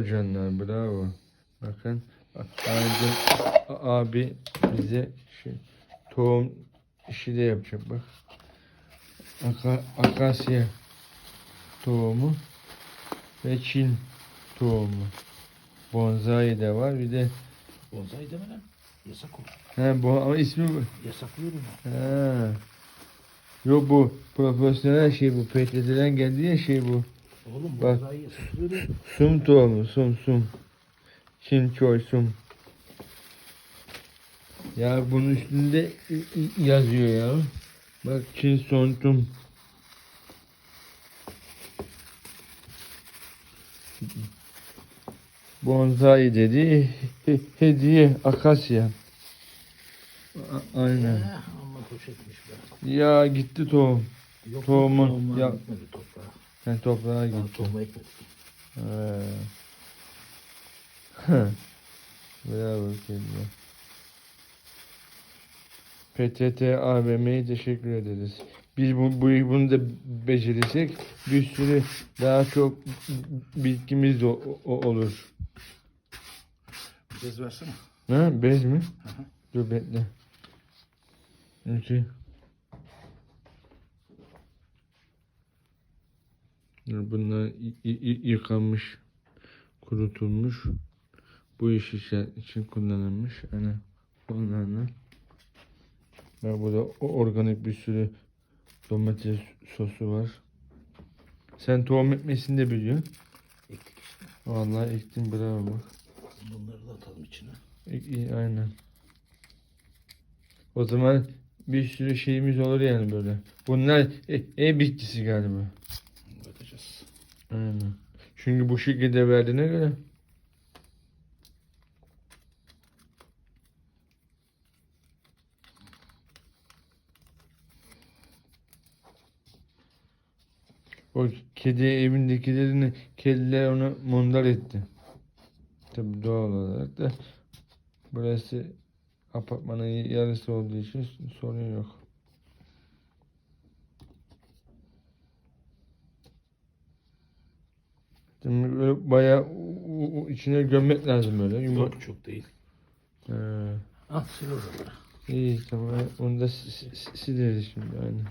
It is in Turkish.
Bravo canlar bravo. Bakın Aydın abi bize şu tohum işi de yapacak bak. Aka, akasya tohumu ve Çin tohumu. Bonsai de var bir de Bonsai deme lan. Yasak o. he, bu ama ismi bu. Yasaklıyorum. Ha. Yok bu profesyonel şey bu. PTT'den geldi ya şey bu. Oğlum Bak. bonsai yasaklıyorum. Sum tohumu sum sum. Çin çoy sum. Ya bunun üstünde i- i- yazıyor ya. Bak Çin son tum. Bonsai dedi. he- hediye akasya. A- aynen. Eh, amma poşetmiş be. Ya gitti tohum. Yok, Tohumun- tohumlar ya- gitmedi toprağa. Ben toprağa Daha gitti. tohuma ekmedik. Ee. Heh. Bravo kediler. PTT AVM'ye teşekkür ederiz. Biz bu, bu bunu da becerirsek bir sürü daha çok bitkimiz de o- o- olur. Bez versene. Ha, bez mi? Hı hı. Dur bekle. İki. Bunlar yıkanmış, kurutulmuş. Bu iş için, kullanılmış. Yani onlarla. Ve burada organik bir sürü domates sosu var. Sen tohum ekmesini de biliyorsun. Ektik işte. Vallahi ektim bravo bak. Bunları da atalım içine. İyi, aynen. O zaman bir sürü şeyimiz olur yani böyle. Bunlar e, ev bitkisi galiba. Aynen. Çünkü bu şekilde verdiğine göre. O kedi evindekilerini kediler onu mundar etti. Tabi doğal olarak da burası apartmanın yarısı olduğu için sorun yok. Şimdi böyle bayağı u- u- içine gömmek lazım öyle. Yumuşak. Yok çok değil. Ee, Al sil oraları. iyi tamam. Onu da si- si- sileriz şimdi aynen.